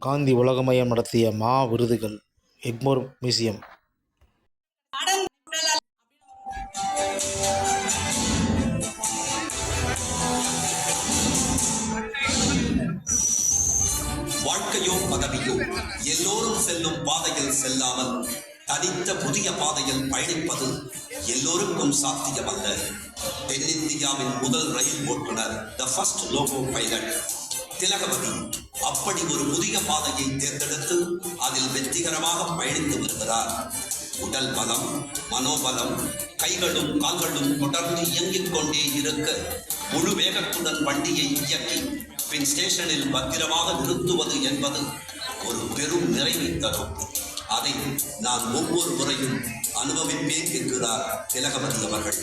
காந்தி உலகமயம் நடத்திய மா விருதுகள் எக்மோர் மியூசியம். வாழ்க்கையோ பதவியோ எல்லோரும் செல்லும் பாதையில் செல்லாமல் தனித்த புதிய பாதையில் பயணிப்பது எல்லோருக்கும் சாத்தியமல்ல. தென்னிந்தியாவின் முதல் ரயில் ஓட்டுநர் the first loco pilot Thilagavathi அப்படி ஒரு புதிய பாதையை தேர்ந்தெடுத்து அதில் வெற்றிகரமாக பயணித்து வருகிறார். உடல் பலம் மனோபலம் கைகளும் கால்களும் தொடர்ந்து இயங்கிக் கொண்டே இருக்க முழு வேகத்துடன் வண்டியை இயக்கி பின் ஸ்டேஷனில் பத்திரமாக நிறுத்துவது என்பது ஒரு பெரும் நிறைவை தரும். அதை நான் ஒவ்வொரு முறையும் அனுபவிப்பேன் என்கிறார் திலகவதி அவர்கள்.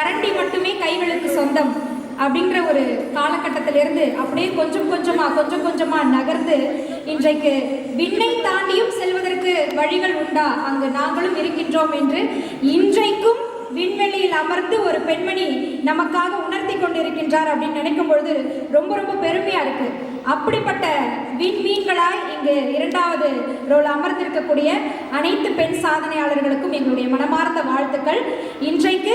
கரண்டி மட்டுமே கைகளுக்கு சொந்தம். அப்படின்ற ஒரு காலகட்டத்திலிருந்து அப்படியே கொஞ்சம் கொஞ்சமாக கொஞ்சம் கொஞ்சமாக நகர்ந்து இன்றைக்கு விண்ணை தாண்டியும் செல்வதற்கு வழிகள் உண்டா? அங்கு நாங்களும் இருக்கின்றோம் என்று இன்றைக்கும் விண்வெளியில் அமர்ந்து ஒரு பெண்மணி நமக்காக உணர்த்தி கொண்டிருக்கின்றார் அப்படின்னு நினைக்கும் பொழுது ரொம்ப ரொம்ப பெருமையா இருக்கு. அப்படிப்பட்ட விண்மீன்களாய் இங்கு இரண்டாவது ரோல் அமர்ந்திருக்கக்கூடிய அனைத்து பெண் சாதனையாளர்களுக்கும் எங்களுடைய மனமார்ந்த வாழ்த்துக்கள். இன்றைக்கு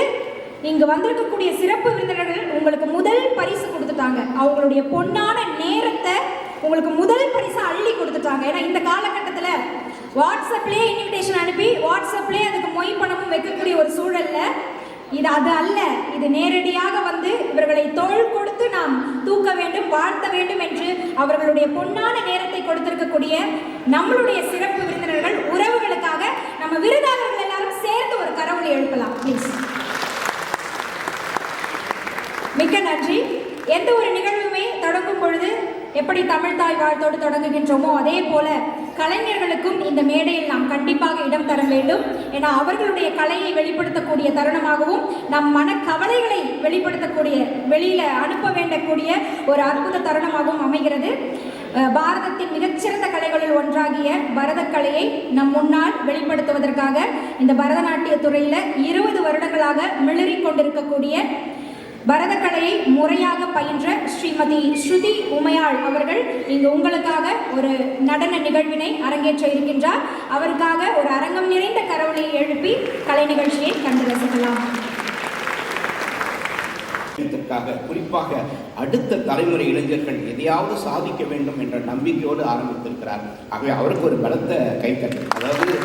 இங்கே வந்திருக்கக்கூடிய சிறப்பு விருந்தினர்கள் உங்களுக்கு முதல் பரிசு கொடுத்துட்டாங்க. அவங்களுடைய பொன்னான நேரத்தை உங்களுக்கு முதல் பரிசு அள்ளி கொடுத்துட்டாங்க. ஏன்னா இந்த காலகட்டத்தில் வாட்ஸ்அப்லேயே இன்விடேஷன் அனுப்பி வாட்ஸ்அப்லேயே அதுக்கு மொய் பணமும் வைக்கக்கூடிய ஒரு சூழல்ல இது அது அல்ல. இது நேரடியாக வந்து இவர்களை தோள் கொடுத்து நாம் தூக்க வேண்டும் வாழ்த்த வேண்டும் என்று அவர்களுடைய பொன்னான நேரத்தை கொடுத்திருக்கக்கூடிய நம்மளுடைய சிறப்பு விருந்தினர்கள் உறவுகளுக்காக நம்ம விருதாளர்கள் எல்லாரும் சேர்ந்து ஒரு கரவொலி எழுப்பலாம். ப்ளீஸ் மிக்க நன்றி. எந்த ஒரு நிகழ்வுமே தொடங்கும் பொழுது எப்படி தமிழ் தாய் வாழ்த்தோடு தொடங்குகின்றோமோ அதே போல கலைஞர்களுக்கும் இந்த மேடையில் நாம் கண்டிப்பாக இடம் தர வேண்டும். ஏன்னா அவர்களுடைய கலையை வெளிப்படுத்தக்கூடிய தருணமாகவும் நம் மன கவலைகளை வெளிப்படுத்தக்கூடிய வெளியில அனுப்ப வேண்டக்கூடிய ஒரு அற்புத தருணமாகவும் அமைகிறது. பாரதத்தின் மிகச்சிறந்த கலைகளில் ஒன்றாகிய பரதக்கலையை நம் முன்னால் வெளிப்படுத்துவதற்காக இந்த பரதநாட்டிய துறையில இருபது வருடங்களாக மிளறி கொண்டிருக்கக்கூடிய பரதக்கலையை முறையாக பயின்ற ஸ்ரீமதி ஸ்ருதி உமையாள் அவர்கள் இங்கு உங்களுக்காக ஒரு நடன நிகழ்வினை அரங்கேற்ற இருக்கின்றார். அவருக்காக ஒரு அரங்கம் நிறைந்த கரவொலியை எழுப்பி கலை நிகழ்ச்சியை கண்டு ரசிக்கலாம். இதற்காக குறிப்பாக அடுத்த தலைமுறை இளைஞர்கள் எதையாவது சாதிக்க வேண்டும் என்ற நம்பிக்கையோடு ஆரம்பித்திருக்கிறார் ஆகவே அவருக்கு ஒரு பலத்த கைத்தட்டு அதாவது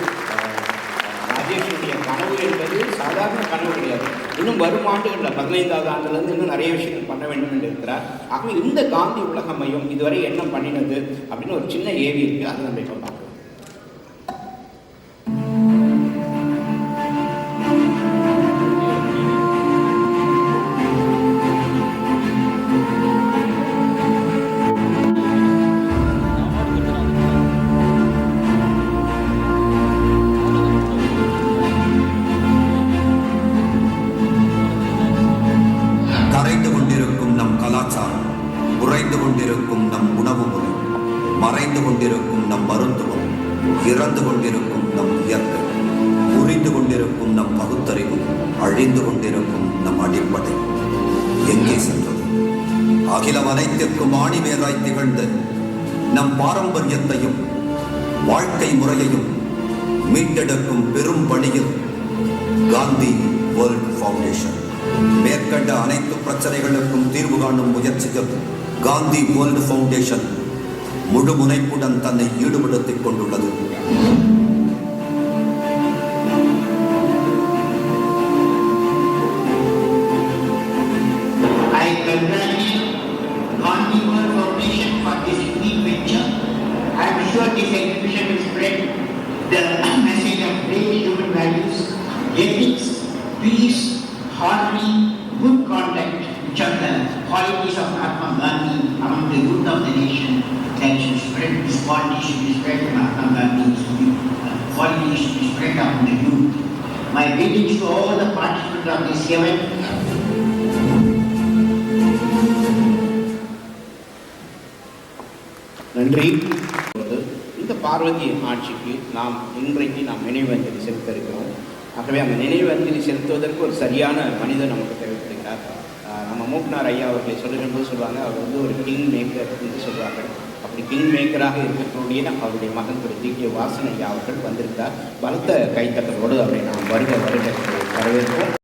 அஹ், கனவு என்பது சாதாரண கனவு கிடையாது. இன்னும் வரும் ஆண்டுகளில் பதினைந்தாவது ஆண்டுலேருந்து இன்னும் நிறைய விஷயங்கள் பண்ண வேண்டும் என்று இருக்கிறார். ஆகவே இந்த காந்தி உலக மையம் இதுவரை என்ன பண்ணினது அப்படின்னு ஒரு சின்ன ஏவி இருக்குது அதை நம்ம இப்போ மறைந்து கொண்டிருக்கும் நம் மருத்துவம் இறந்து கொண்டிருக்கும் நம் இயற்கை புரிந்து கொண்டிருக்கும் நம் பகுத்தறிவு அழிந்து கொண்டிருக்கும் நம் அடிப்படை. எங்கே சென்றது? அகிலம் அனைத்திற்கும் ஆணிவேராய் திகழ்ந்த நம் பாரம்பரியத்தையும் வாழ்க்கை முறையையும் மீட்டெடுக்கும் பெரும் பணியில் காந்தி வேர்ல்ட் ஃபவுண்டேஷன். மேற்கண்ட அனைத்து பிரச்சனைகளுக்கும் தீர்வு காணும் முயற்சிகள் காந்தி வேர்ல்ட் ஃபவுண்டேஷன் முழு முனைப்புடன் தன்னை ஈடுபடுத்திக் கொண்டுள்ளது. I quality should be spread to Mahatma auch mit be, uh. My greetings to all the participants of this event. நன்றி இந்த பார்வதி ஆட்சிக்கு நாம் இன்றைக்கு நாம் நினைவஞ்சலி செலுத்த இருக்கிறோம் ஆகவே அந்த நினைவஞ்சலி செலுத்துவதற்கு ஒரு சரியான மனிதன் நமக்கு தேவைப்படுகிறார் நம்ம மூக்னார் ஐயா அவர்களை சொல்லுகிற போது சொல்லுவாங்க அவர் வந்து ஒரு கிங் மேக்கர் என்று சொல்வார்கள் கிங் மேக்கராக இருக்கக்கூடிய அவருடைய மகன் திரு டி கே வாசனையா அவர்கள் வந்திருக்கார் பலத்த கைத்தட்டலோடு அவரை நாம் வருக வருக வரவேற்போம்